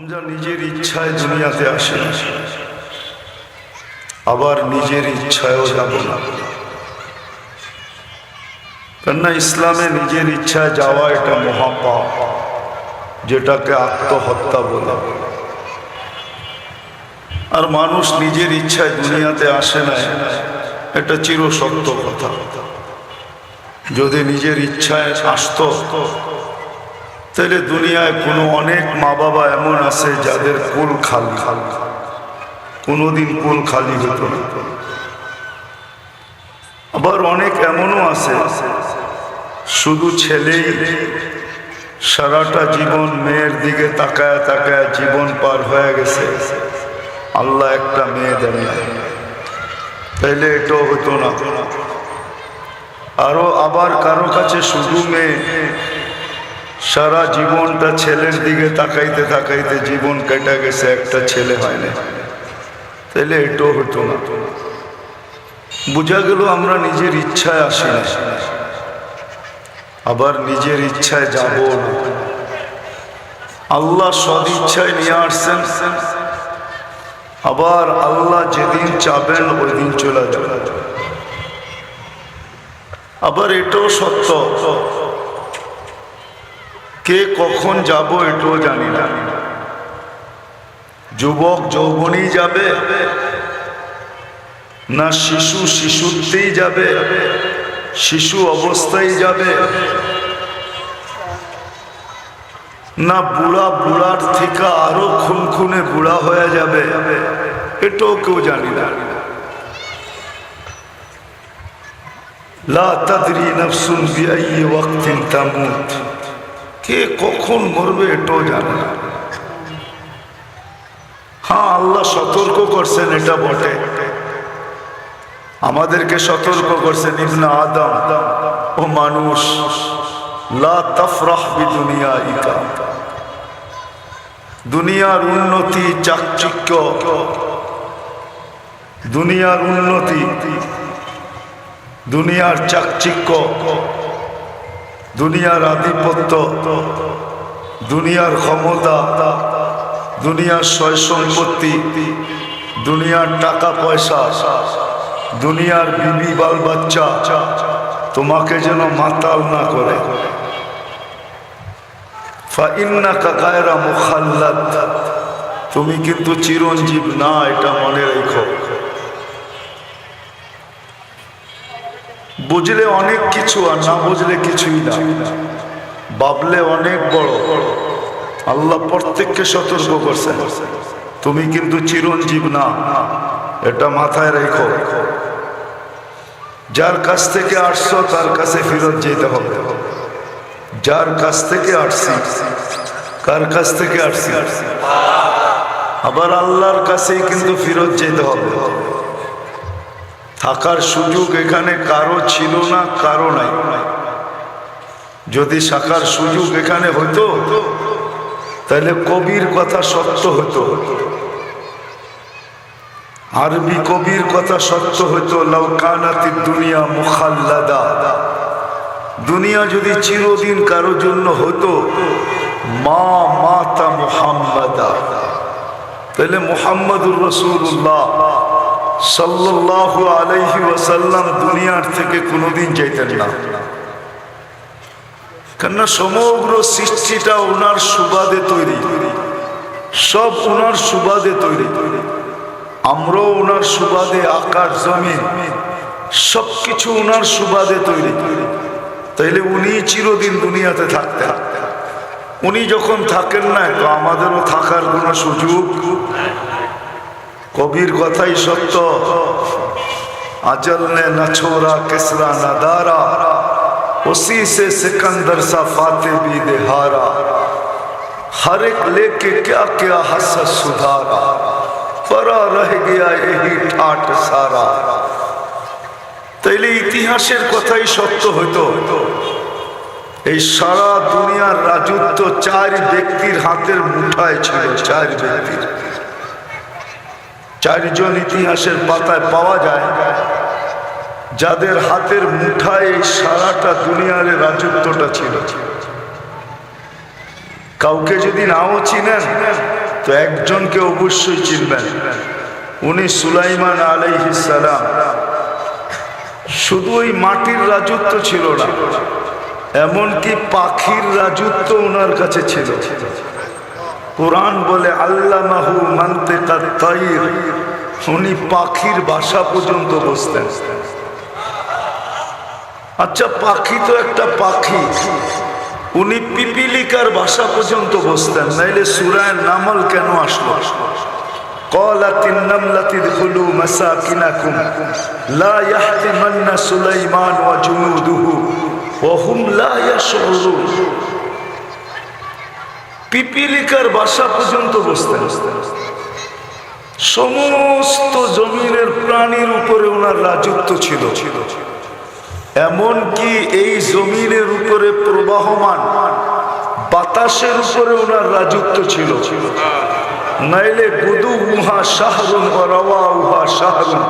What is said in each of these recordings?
আমরা নিজের ইচ্ছায় দুনিয়াতে আসি। আবার নিজের ইচ্ছায়ও যাব না। কেননা ইসলামে নিজের ইচ্ছায় যাওয়া এটা মহাপাপ, যেটাকে আত্মহত্যা বলে। আর মানুষ নিজের ইচ্ছায় দুনিয়াতে আসে না, এটা চিরসত্য কথা। যদি নিজের ইচ্ছায় আসতো তাহলে দুনিয়ায় কোনো অনেক মা বাবা এমন আছে যাদের কুল খালি। কোনোদিন কুল খালি হতো আবার অনেক এমনও আছে, শুধু ছেলেই সারাটা জীবন মেয়ের দিকে তাকায় তাকায় জীবন পার হয়ে গেছে। আল্লাহ একটা মেয়ে দেন তাইলে এটাও হতো না। আরও আবার কারও কাছে শুধু মেয়ে সারা জীবনটা ছেলের দিকে তাকাইতে তাকাইতে জীবন কেটে গেছে, একটা ছেলে হয় না তাইলে এটাও হতো না। বোঝা গেল আমরা নিজের ইচ্ছায় আসি না। আবার নিজের ইচ্ছায় যাব না। আল্লাহ সদ ইচ্ছায় নিয়ে আসছেন। আবার আল্লাহ যেদিন চাবেন ওই দিন চলে যাবে। আবার এটাও সত্য। কে কখন যাব এটাও জানি না। যুবক যৌবনই যাবে, না শিশু শিশুতেই যাবে, শিশু অবস্থায় যাবে, না বুড়া বুড়ার থেকে আরও খুনখুনে বুড়া হয়ে যাবে, এটাও কেউ জানি না। লা তাদরি নফসুন বিআইয়ি ওয়াক্তিন তামুত। কে কখন মরবে এটাও জানে না। হ্যাঁ আল্লাহ সতর্ক করছেন, এটা বটে। আমাদেরকে সতর্ক করছেন ইবনা আদম ও মানুষ। লা তফরাহ বি দুনিয়া ইকা দুনিয়ার উন্নতি চাকচিক্য। দুনিয়ার উন্নতি, দুনিয়ার চাকচিক্য। দুনিয়ার আধিপত্য, দুনিয়ার ক্ষমতা, দুনিয়ার সয় সম্পত্তি দুনিয়ার টাকা পয়সা দুনিয়ার বিবি বাল বাচ্চা তোমাকে যেন মাতাল না করে। তুমি কিন্তু চিরঞ্জীব না, এটা মনে রেখো। বুঝলে অনেক কিছু আর না বুঝলে কিছুই না। ভাবলে অনেক বড়। আল্লাহ প্রত্যেককে সতর্ক করছে। তুমি কিন্তু চিরঞ্জীব না। এটা মাথায় রেখো। যার কাছ থেকে আসছো, তার কাছে ফেরত যেতে হবে। যার কাছ থেকে আসছি, কার কাছ থেকে আসছি? আবার আল্লাহর কাছেই কিন্তু ফেরত যেতে হবে। থাকার সুযোগ এখানে কারও ছিল না, কারও নাই। যদি শাখার সুযোগ এখানে হতো তাহলে কবির কথা সত্য হতো আরবি কবির কথা সত্য হতো লৌকানাতি দুনিয়া মুখাল্লাদা। দুনিয়া যদি চিরদিন কারও জন্য হতো মা মাতা মুহাম্মাদা। তাহলে মুহাম্মদুর রসুল্লাহ সাল্লাহ আলাইহি ওয়াসাল্লাম দুনিয়ার থেকে কোনোদিন যাইতেন না। কেননা সমগ্র সৃষ্টিটা ওনার সুবাদে তৈরি। সব ওনার সুবাদে তৈরি। আমরাও ওনার সুবাদে, আকাশ, জমিন সব কিছু ওনার সুবাদে তৈরি। তাইলে উনি চিরদিন দুনিয়াতে থাকতেন। উনি যখন থাকেন না, তো আমাদেরও থাকার কোনো সুযোগ কবির কথাই সত্য আজল নে না ছোরা কেসরা না দারা उसी से सिकंदर सा फाते भी देहारा हर एक लेके क्या क्या हस सुधारा परा रह गया यही ठाट सारा তাইলে ইতিহাসের কথাই সত্য হইতো এই সারা দুনিয়ার রাজত্ব চার ব্যক্তির হাতের মুঠায় ছিল চার ব্যক্তির চারজন ইতিহাসের পাতায় পাওয়া যায়, যাদের হাতের মুঠায় সারাটা দুনিয়ার রাজত্বটা ছিল। কাউকে যদি নাও চিনেন, তো একজনকে অবশ্যই চিনবেন। উনি সুলাইমান সালাম। শুধু ওই মাটির রাজত্ব ছিল না, এমনকি পাখির রাজত্ব ওনার কাছে ছিল। কোরআন বলে আল্লাহ মাহু মানতে তাইর উনি পাখির বাসা পর্যন্ত বসতেন আচ্ছা পাখি তো একটা পাখি উনি পিপিলিকার বাসা পর্যন্ত বসতেন নাইলে সুরায় নামল কেন আসলো قالت النملة ادخلوا مساكنكم لا يحتمن سليمان وجنوده وهم لا يشعرون পিপিলিকার বাসা পর্যন্ত বসতে বসতে। সমস্ত জমিনের প্রাণীর উপরে ওনার রাজত্ব ছিল। ছিল এমন কি এই জমিনের উপরে প্রবাহমান বাতাসের উপরে ওনার রাজত্ব ছিল ছিল। নাইলে গুদু উহা শাহরুন রওয়া উহা শাহরুন।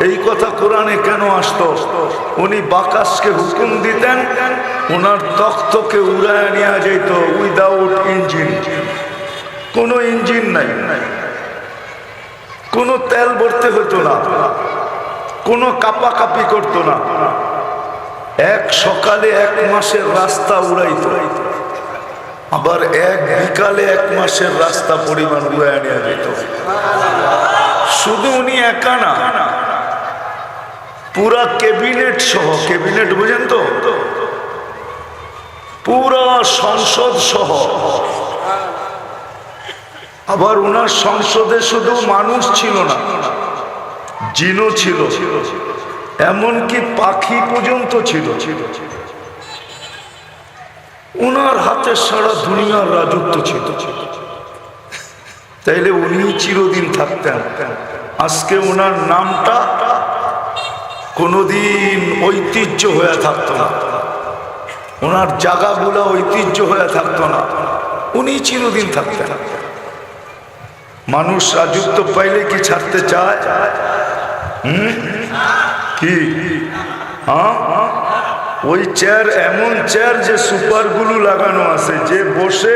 এই কথা কোরআনে কেন আসতো? উনি বাকাসকে হুকুম দিতেন ওনার তক্তকে উড়ায় নেওয়া যেত উইদাউট ইঞ্জিন কোনো ইঞ্জিন নাই। কোনো তেল ভরতে হতো না। কোনো কাপাকাপি করতো না। এক সকালে এক মাসের রাস্তা উড়াইতো। আবার এক বিকালে এক মাসের রাস্তা পরিমাণ উড়ায় নেওয়া যেত শুধু উনি একা না, পুরা ক্যাবিনেট সহ, ক্যাবিনেট বুঝেন তো? পুরা সংসদ সহ। আবার ওনার সংসদে শুধু মানুষ ছিল না, জিনও ছিল। এমনকি পাখি পর্যন্ত ছিল। ওনার হাতে সারা দুনিয়ার রাজত্ব ছিল। তাইলে উনি চিরদিন থাকতেন। আজকে ওনার নামটা কোনোদিন ঐতিহ্য হয়ে থাকতো না। ওনার জায়গাগুলো ঐতিহ্য হয়ে থাকতো না। উনি চিরদিন থাকতেন। মানুষ রাজত্ব পাইলে কি ছাড়তে চায়? কি? হ্যাঁ? ওই চেয়ার এমন চেয়ার যে সুপারগুলো লাগানো আছে, যে বসে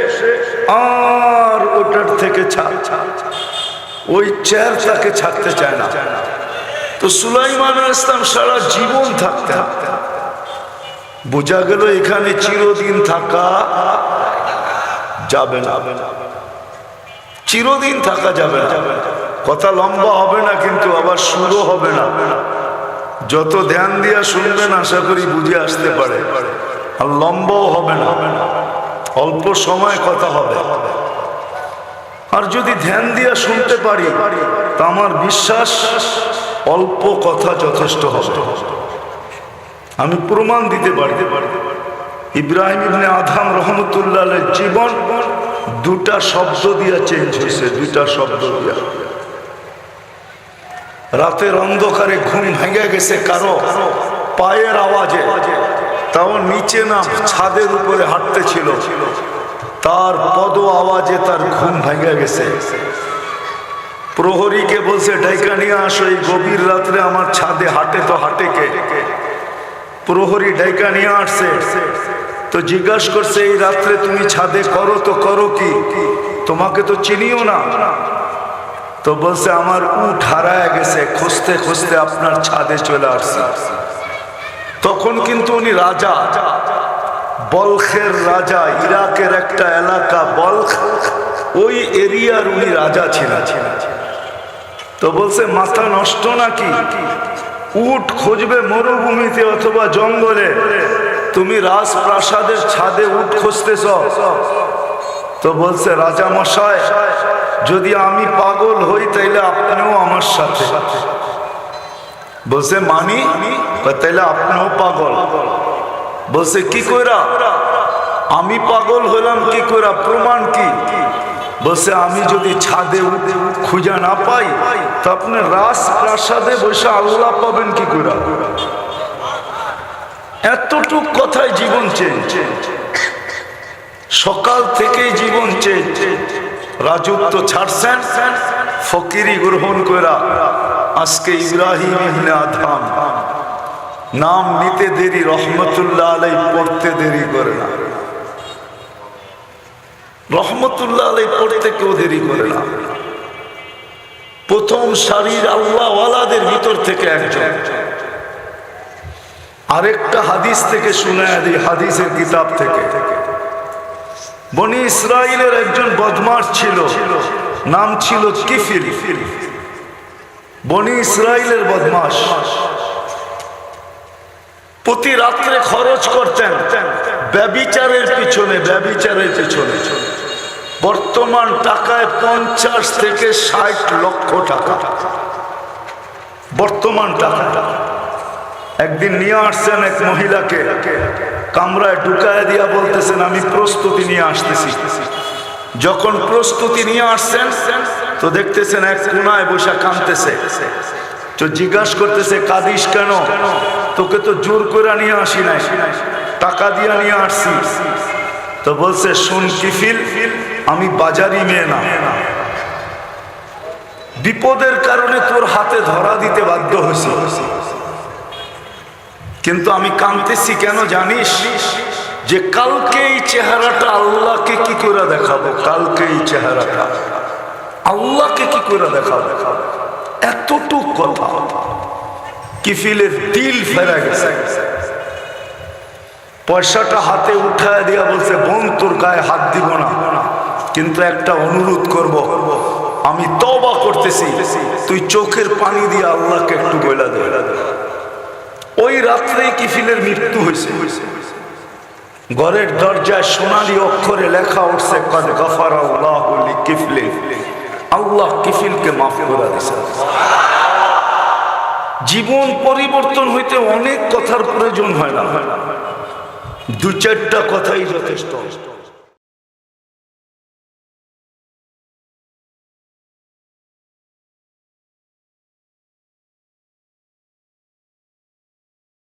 আর ওটার থেকে ছাড়। ওই চেয়ার তাকে ছাড়তে চায় না। তো সুলাইমান ইসলাম সারা জীবন থাকতে বোঝা গেল এখানে চিরদিন থাকা যাবে না। চিরদিন থাকা যাবে না। কথা লম্বা হবে না, কিন্তু আবার শুরু হবে না। যত ধ্যান দিয়া শুনবেন, আশা করি বুঝে আসতে পারে। আর লম্বাও হবে না। অল্প সময় কথা হবে। আর যদি ধ্যান দিয়া শুনতে পারি, তা আমার বিশ্বাস অল্প কথা যথেষ্ট হবে। আমি প্রমাণ দিতে পারি। ইব্রাহিম ইবনে আধাম রহমতুল্লাহ জীবন দুটা শব্দ দিয়া চেঞ্জ হয়েছে, দুটা শব্দ দিয়া। রাতের অন্ধকারে ঘুম ভেঙে গেছে কারও পায়ের আওয়াজে। তাও নিচে না, ছাদের উপরে হাঁটতে ছিল তার পদ আওয়াজে তার ঘুম ভেঙে গেছে। প্রহরীকে বলছে ডাইকা নিয়ে আসো, এই গভীর রাত্রে আমার ছাদে হাঁটে তো হাঁটে কে? প্রহরী ডাইকা নিয়ে আসছে। তো জিজ্ঞাসা করছে, এই রাত্রে তুমি ছাদে করো তো করো কি? তোমাকে তো চিনিও না। তো বলছে, আমার উঠ হারায় গেছে, খুঁজতে খুঁজতে আপনার ছাদে চলে আসছে। তখন কিন্তু উনি রাজা, বলখের রাজা, ইরাকের একটা এলাকা, বলখ, ওই এরিয়ার উনি রাজা ছিলেন। তো বলছে, মাথা নষ্ট নাকি? উট খুঁজবে মরুভূমিতে অথবা জঙ্গলে। তুমি রাজপ্রাসাদের ছাদে উট খুঁজতেছ। তো বলছে, রাজা মশাই যদি আমি পাগল হই, তাইলে আপনিও আমার সাথে। বলছে, মানি? তাইলে আপনিও পাগল। বলছে, কি কইরা? আমি পাগল হইলাম কি কইরা? প্রমাণ কি? বলছে, আমি যদি ছাদে খুঁজা না পাই, তো আপনি রাস প্রাসাদে বসে আল্লাহ পাবেন কি কইরা? এতটুক কথায় জীবন চেঞ্জ সকাল থেকেই জীবন চেঞ্জ রাজত্ব ছাড়ছেন, ফকিরি গ্রহণ করা আজকে ইব্রাহিম আদম নাম নিতে দেরি, রহমতুল্লাহ আলাই পড়তে দেরি করে না। রহমতুল্লাহ আলাই পড়তে কেউ দেরি করে না। প্রথম সারির আল্লাহওয়ালাদের ভিতর থেকে একজন। আরেকটা হাদিস থেকে শুনে হাদিসের কিতাব থেকে থেকে। বনি ইসরায়েলের একজন বদমাস ছিল, নাম ছিল কিফিল বনি ইসরায়েলের বদমাস প্রতি রাত্রে খরচ করতেন, ব্যবিচারের পিছনে ব্যবিচারের পিছনে। বর্তমান টাকায় পঞ্চাশ থেকে ষাট লক্ষ টাকা। বর্তমান টাকা। একদিন নিয়ে আসছেন এক মহিলাকে। কামরায় ঢুকায় দিয়া বলতেছেন, আমি প্রস্তুতি নিয়ে আসতেছি। যখন প্রস্তুতি নিয়ে আসছেন, তো দেখতেছেন এক কোনায় বসে কাঁদতেছে। তো জিজ্ঞাসা করতেছে, কাঁদিস কেন? তোকে তো জোর করে নিয়ে আসি নাই, টাকা দিয়া নিয়ে আসছি। তো বলছে, শুন কিফিল, আমি বাজারি মেয়ে না। বিপদের কারণে তোর হাতে ধরা দিতে বাধ্য হয়েছে। কিন্তু আমি কাঁদতেছি কেন জানিস? যে কালকে এই চেহারাটা আল্লাহকে কি করে দেখাবো? কালকে এই চেহারাটা আল্লাহকে কি করে দেখাবো? এতটুক কথা কিফিলের দিল ফেরা গেছে। পয়সাটা হাতে উঠায় দিয়া বলছে, বোন, তোর গায়ে হাত দিব না। কিন্তু একটা অনুরোধ করব। আমি তবা করতেছি। তুই চোখের পানি দিয়ে আল্লাহকে একটু বইলা দে। ওই রাত্রেই কিফিলের মৃত্যু হয়েছে। ঘরের দরজায় সোনালি অক্ষরে লেখা উঠছে আল্লাহ কিফলে আল্লাহ কিফিলকে মাফ করে দিছে জীবন পরিবর্তন হইতে অনেক কথার প্রয়োজন হয় না। দু চারটা কথাই যথেষ্ট।